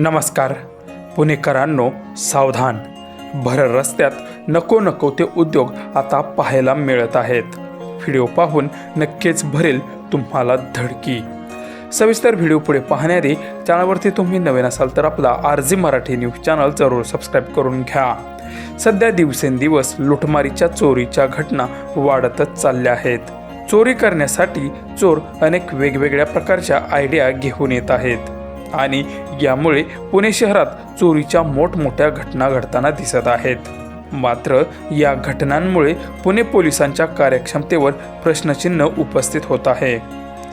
नमस्कार. पुणेकरांनो सावधान. भर रस्त्यात नको नको ते उद्योग आता पाहायला मिळत आहेत. व्हिडिओ पाहून नक्कीच भरेल तुम्हाला धडकी. सविस्तर व्हिडिओ पुढे पाहण्याआधी चॅनलवरती तुम्ही नवीन असाल तर आपला R G Marathi news channel जरूर सबस्क्राईब करून घ्या. सध्या दिवसेंदिवस लुटमारीच्या चोरीच्या घटना वाढतच चालल्या आहेत. चोरी करण्यासाठी चोर अनेक वेगवेगळ्या प्रकारच्या आयडिया घेऊन येत आहेत. आणि यामुळे पुणे शहरात चोरीच्या मोठमोठ्या घटना घडताना दिसत आहेत. मात्र या घटनांमुळे पुणे पोलिसांच्या कार्यक्षमतेवर प्रश्नचिन्ह उपस्थित होत आहे.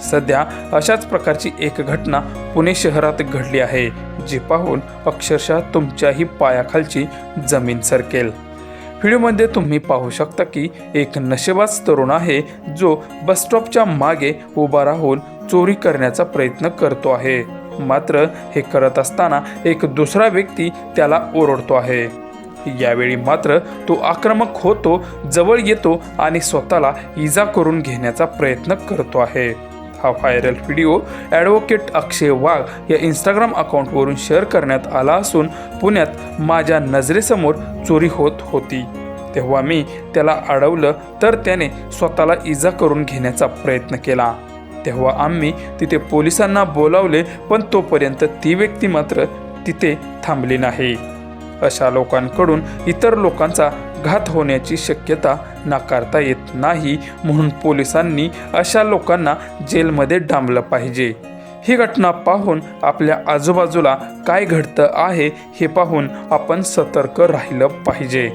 सध्या अशाच प्रकारची एक घटना पुणे शहरात घडली आहे जी पाहून अक्षरशः तुमच्याही पायाखालची जमीन सरकेल. व्हिडिओमध्ये तुम्ही पाहू शकता की एक नशेबाज तरुण आहे जो बसस्टॉपच्या मागे उभा राहून चोरी करण्याचा प्रयत्न करतो आहे. मात्र हे करत असताना एक दुसरा व्यक्ती त्याला ओरडतो आहे. यावेळी मात्र तो आक्रमक होतो जवळ येतो आणि स्वतःला इजा करून घेण्याचा प्रयत्न करतो आहे. हा viral video advocate Akshay Wagh या इंस्टाग्राम अकाउंटवरून शेअर करण्यात आला असून पुण्यात माझ्या नजरेसमोर चोरी होत होती. तेव्हा मी त्याला अडवलं तर त्याने स्वतःला इजा करून घेण्याचा प्रयत्न केला. तेव्हा आम्ही तिथे पोलिसांना बोलावले पण तोपर्यंत ती व्यक्ती मात्र तिथे थांबली नाही. अशा लोकांकडून इतर लोकांचा घात होण्याची शक्यता नाकारता येत नाही म्हणून पोलिसांनी अशा लोकांना जेलमध्ये डांबलं पाहिजे. ही घटना पाहून आपल्या आजूबाजूला काय घडतं आहे हे पाहून आपण सतर्क राहिलं पाहिजे.